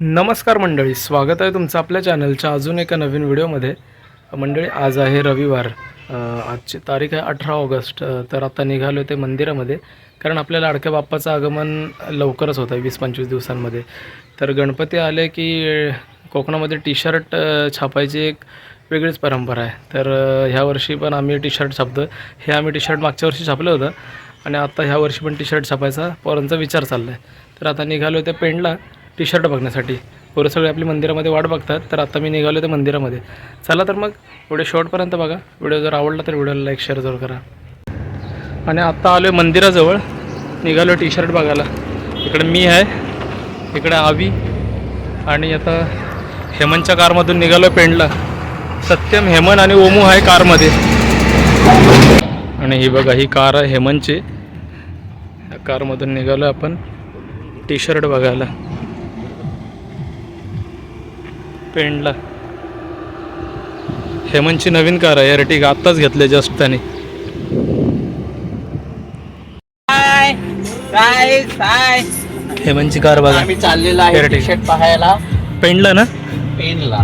नमस्कार मंडळी स्वागत आहे तुमचं आपल्या चॅनलच्या अजून एका नवीन व्हिडिओमध्ये. मंडळी आज आहे रविवार आजची तारीख आहे अठरा ऑगस्ट तर आता निघालो ते मंदिरामध्ये कारण आपल्याला अडक्या बाप्पाचं आगमन लवकरच होतं आहे वीस पंचवीस दिवसांमध्ये. तर गणपती आले की कोकणामध्ये टी शर्ट छापायची एक वेगळीच परंपरा आहे. तर ह्या वर्षी पण आम्ही टी शर्ट छापतो हे आम्ही टी शर्ट मागच्या वर्षी छापलं होतं आणि आता ह्या वर्षी पण टी शर्ट छापायचा पोरांचा विचार चालला आहे तर आता निघालो ते पेंडला टी शर्ट बघण्यासाठी. पोरं सगळे आपली मंदिरामध्ये वाट बघतात तर आता मी निघालो तर मंदिरामध्ये. चला तर मग व्हिडिओ शेवटपर्यंत बघा. व्हिडिओ जर आवडला तर व्हिडिओला लाईक शेअर जरूर करा. आणि आत्ता आलो आहे मंदिराजवळ. निघालो टी शर्ट बघायला. इकडे मी आहे इकडे आवी आणि आता हेमनच्या कारमधून निघालो आहे पेंडला. सत्यम हेमन आणि ओमू आहे कारमध्ये. आणि ही बघा ही कार आहे हेमनची या कारमधून निघालो आपण टी शर्ट बघायला. पेंडला. हेमनची नवीन कार आहे एर्टिगा आत्ताच घेतले जस्ट त्याने. काय काय काय हेमनची कार बघा. आम्ही चाललेलो आहे शर्ट पाहायला. पेंडला ना? पेनला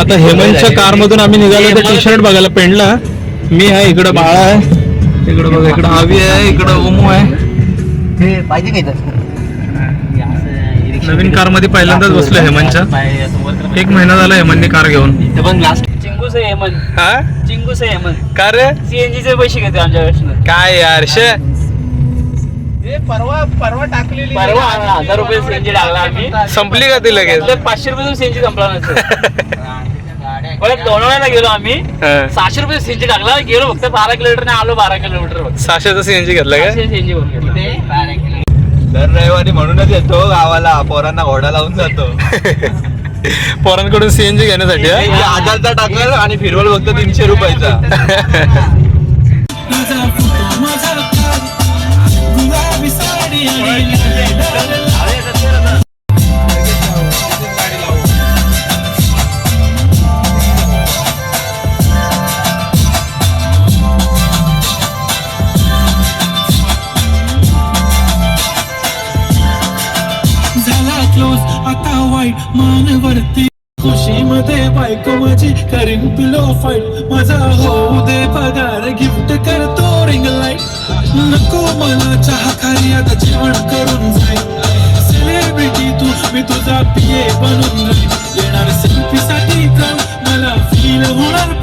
आता हेमनच्या कारमधून आम्ही निघालो ते टी शर्ट बघायला पेंडला. मी आहे इकडं बाळा आहे. इकडं बघा इकडं आवी आहे इकडं ओमू आहे. ते पाहिजे काय नवीन कारमध्ये पहिल्यांदाच बसलो हेमनच्या एक महिना झाला हेमनने कार घेऊन. ते पण लास्ट चिंगूस आहे हेमन हा? चिंगूस आहे हेमन का रे? सीएनजी चे पैसे घेते आमच्याकडनं काय यार शे? परवा परवा टाकलेली परवा हजार रुपये सीएनजी टाकला आम्ही. संपली का ती लगेच? तर पाचशे रुपये सीएनजी संपला नसेल वेळेला गेलो आम्ही. सहाशे रुपये सीएनजी टाकला गेलो फक्त बारा किलोमीटर आलो बारा किलोमीटर सहाशेचा सीएनजी घेतला का? सीएनजी घेतला. दर रविवारी म्हणूनच येतो गावाला. पोरांना घोडा लावून जातो. पोरांकडून सीएनजी घेण्यासाठी? हजारचा टाकल आणि फिरवल फक्त तीनशे रुपयाचा. आता वाईट मानवरती. खुशीमध्ये बायको माझी करीन पिलो फाईट माझा होऊ दे पगार गिफ्ट करतो रिंग लाइट नको मला चहा खाली आता जेवण करून जाईल सेलिब्रिटी तू मी तुझा पिये बनून येणार सेल्फी साठी कर मला फील होणार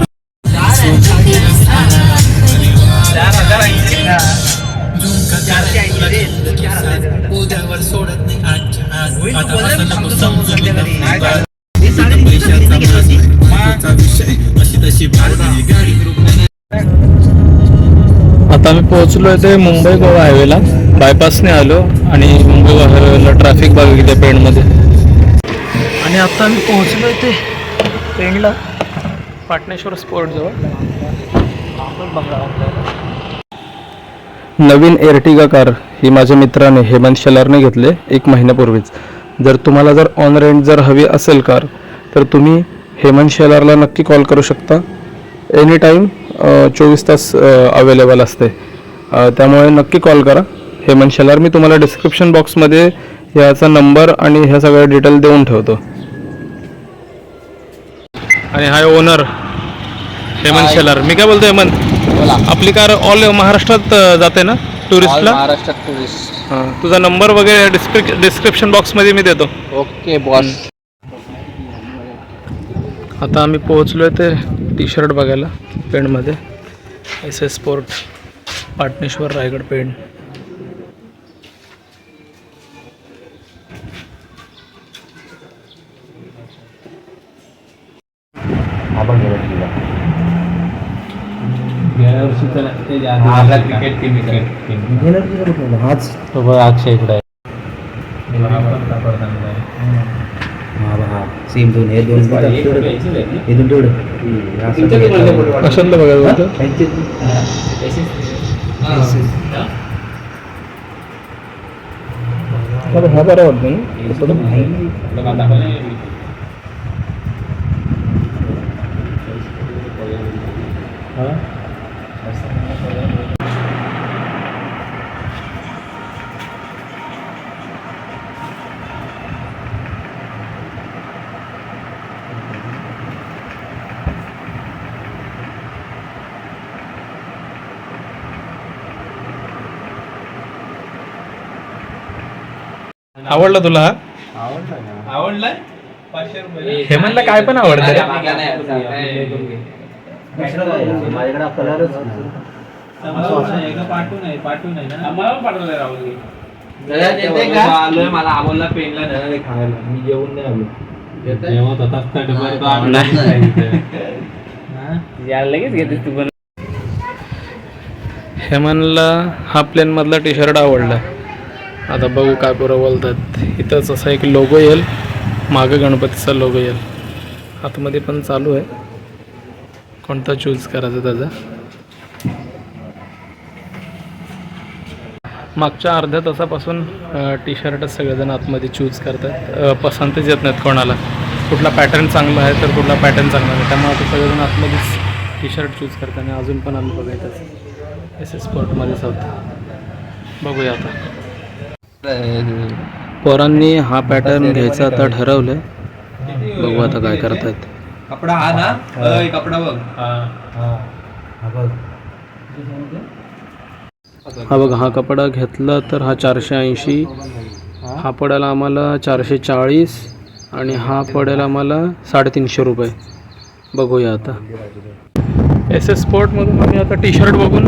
सोडत नाही आजच्या आज. आता अशी तशी आम्ही पोहोचलो ते मुंबई गोवा हायवेला बायपासने आलो आणि मुंबई गोवा हायवेला ट्रॅफिक बघा किती पेंडमध्ये आणि आता आम्ही पोहोचलो ते पेंडला पाटणेश्वर स्पोर्ट जवळ. नवीन एर्टिगा कार ही माझ्या मित्राने हेमंत शेलारने घेतले एक महिन्यापूर्वीच. जर तुम्हाला जर ऑन रेंट जर हवी असेल कार तर तुम्ही हेमंत शेलारला नक्की कॉल करू शकता. एनी टाईम चोवीस तास अवेलेबल असते. त्यामुळे नक्की कॉल करा. हेमंत शेलार मी तुम्हाला डिस्क्रिप्शन बॉक्समध्ये ह्याचा नंबर आणि ह्या सगळ्या डिटेल देऊन ठेवतो. आणि हाय ओनर हेमंत शेलार. मी काय बोलतो हेमंत? आपली कार ऑल महाराष्ट्रात जाते ना टुरिस्टला महाराष्ट्रात टुरिस्ट हां तुझा नंबर वगैरे डिस्क्रिप डिस्क्रिप्शन बॉक्समध्ये मी देतो. ओके बॉस आता आम्ही पोहोचलो आहे ते टी शर्ट बघायला पेंडमध्ये S S sport Patneshwar Raigad Pend cricket team हाच तो बघ अक्षय इकडे आहे. सेम दोन हे दोन हे दोन तेवढं. कशातलं बघायला बोलतो हा. बरा वाटतो ना आवडलं तुला आवडलं आवडलं? हेमंतला काय पण आवडतं रे पाठवून आहे पाठवून आहे ना. मला पाठवलंय राहुल. आलोय मला आवडला पेनला नाही खायला मी जेवून नाही आलो. यायला लगेच घेतेस तू पण. हेमनला हा प्लेन मधला टी शर्ट आवडला. आता बघू काय बरं बोलतात. इथंच असा एक लोगो येईल. मागं गणपतीचा लोगो येईल. आतमध्ये पण चालू आहे. कोणता चूज करायचा त्याचा? मागच्या अर्ध्या तासापासून टी शर्टच सगळेजण आतमध्ये चूज करतात. पसंतीच पसंतच येत नाहीत कोणाला. कुठला पॅटर्न चांगला आहे तर कुठला पॅटर्न चांगला नाही. त्यामुळे आता सगळेजण आतमध्येच टी शर्ट चूज करतात आणि अजून पण आम्ही बघायचं एस एस स्पोर्टमध्येच आहोत. बघूया आता. पोरांनी हा पॅटर्न घ्यायचा आता ठरवलं बघू आता काय करतात कपडा हा ना अय, कपडा बघ. हा. बघा. हा कपडा घेतला तर हा चारशे ऐंशी. हा? पडेल आम्हाला चारशे चाळीस आणि हा पडेल आम्हाला साडेतीनशे रुपये. बघूया आता. एस एस स्पोर्टमधून आम्ही आता टी शर्ट बघून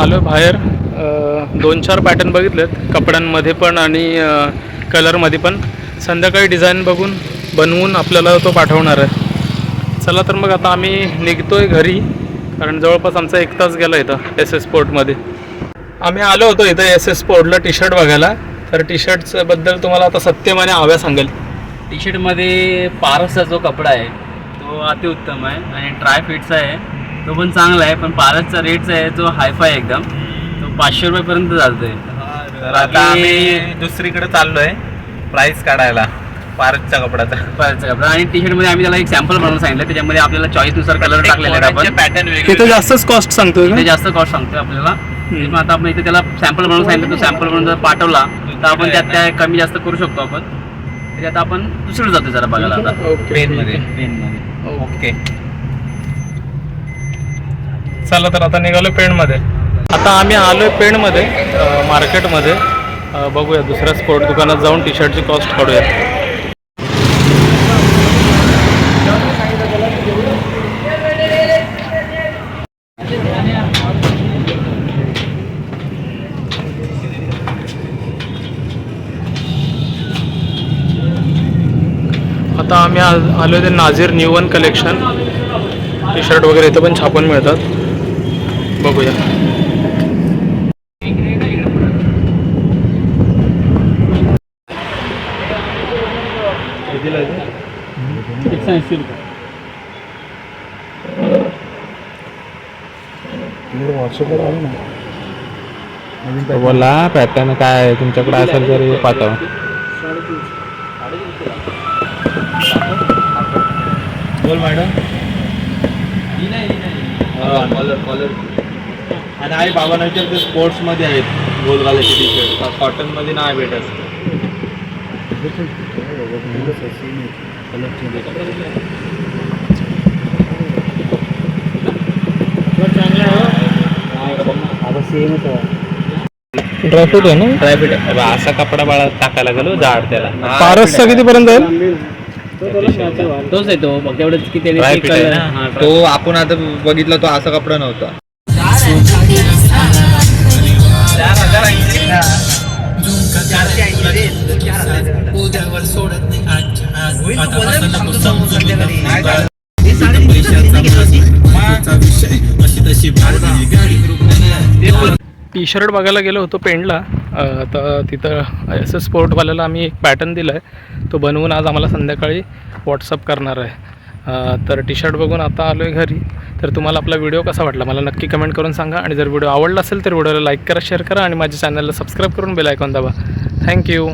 आलो बाहेर. दोन चार पॅटर्न बघितलेत कपड्यांमध्ये पण आणि कलरमध्ये पण. संध्याकाळी डिझाईन बघून बनवून आपल्याला तो पाठवणार आहे. चला तर मग आता आम्ही निघतोय घरी कारण जवळपास आमचा एक तास गेला इथं एस एस स्पोर्टमध्ये आम्ही आलो होतो इथं एस एस स्पोर्टला टी शर्ट बघायला. तर टी शर्टचं बद्दल तुम्हाला आता सत्यम आणि आव्या सांगेल. टी शर्टमध्ये पारसचा जो कपडा आहे तो अतिउत्तम आहे आणि ट्राय फिटचा आहे. तो पण चांगला आहे पण पारसचा रेटचा आहे जो हायफाय आहे एकदम तो पाचशे रुपयापर्यंत चालतोय. तर आता आम्ही दुसरीकडे चाललोय प्राइस काढायला. पार्कच्या कपड्याचा पारसचा कपडा. आणि टी शर्टमध्ये आम्ही त्याला एक सॅम्पल बनवून सांगितलं. त्याच्यामध्ये आपल्याला चॉईसनुसार कलर टाकलेले आहेत आपण. पॅटर्न तिथं जास्तच कॉस्ट सांगतोय ते का जास्त कॉस्ट सांगतोय आपल्याला. आता आपण इथे त्याला सॅम्पल बनवून सांगितलं. तो सॅम्पल बनवून जर पाठवला तर आपण त्यात काय कमी जास्त करू शकतो आपण. त्याच्यात आपण दुसरीकडे जातो जरा बघायला आता. ओके. पेन मध्ये. पेनमध्ये ओके. चला तर आता निघालो पेणमध्ये. आता आम्ही आलोय पेणमध्ये मार्केटमध्ये. बघूया दुसऱ्या स्पोर्ट दुकानात जाऊन टी शर्टची कॉस्ट काढूया आता आम्ही आज आलो ते Nazir new one collection. T shirt वगैरे इथं पण छापून मिळतात. बघूया. एकशे ऐंशी रुपये. बोला पॅटर्न काय आहे? तुमच्याकडे असेल तरी पाठवा. बोल मॅडम. आणि आई बाबांच्या ते स्पोर्ट्समध्ये आहेत गोलगालाचे टी शर्ट कॉटनमध्ये नाही भेटत? ड्रायफ्रूट आहे ना? असा कपडा बाळा टाकायला गेलो जाड त्याला. पारसचा कितीपर्यंत जाईल? तोच आहे तो फक्त एवढंच की त्याने? हा, तो आपण आता बघितला तो असा कपडा नव्हता. उद्यावर सोडत नाही आजच्या आज आता असं नको समजून घे ना. पैशाचा विषय अशी तशी भारती गाडी टी शर्ट बघायला गेलो होतो पेंडला अ, तर तिथं एस एस स्पोर्टवाल्याला आम्ही एक पॅटर्न दिला आहे तो बनवून आज आम्हाला संध्याकाळी व्हॉट्सअप करणार आहे. तर टी शर्ट बघून आता आलो आहे घरी. तर तुम्हाला आपला व्हिडिओ कसा वाटला? मला नक्की कमेंट करून सांगा. आणि जर व्हिडिओ आवडला असेल तर व्हिडिओला लाईक करा शेअर करा आणि माझ्या चॅनलला सबस्क्राईब करून बेल आयकॉन दाबा. थँक्यू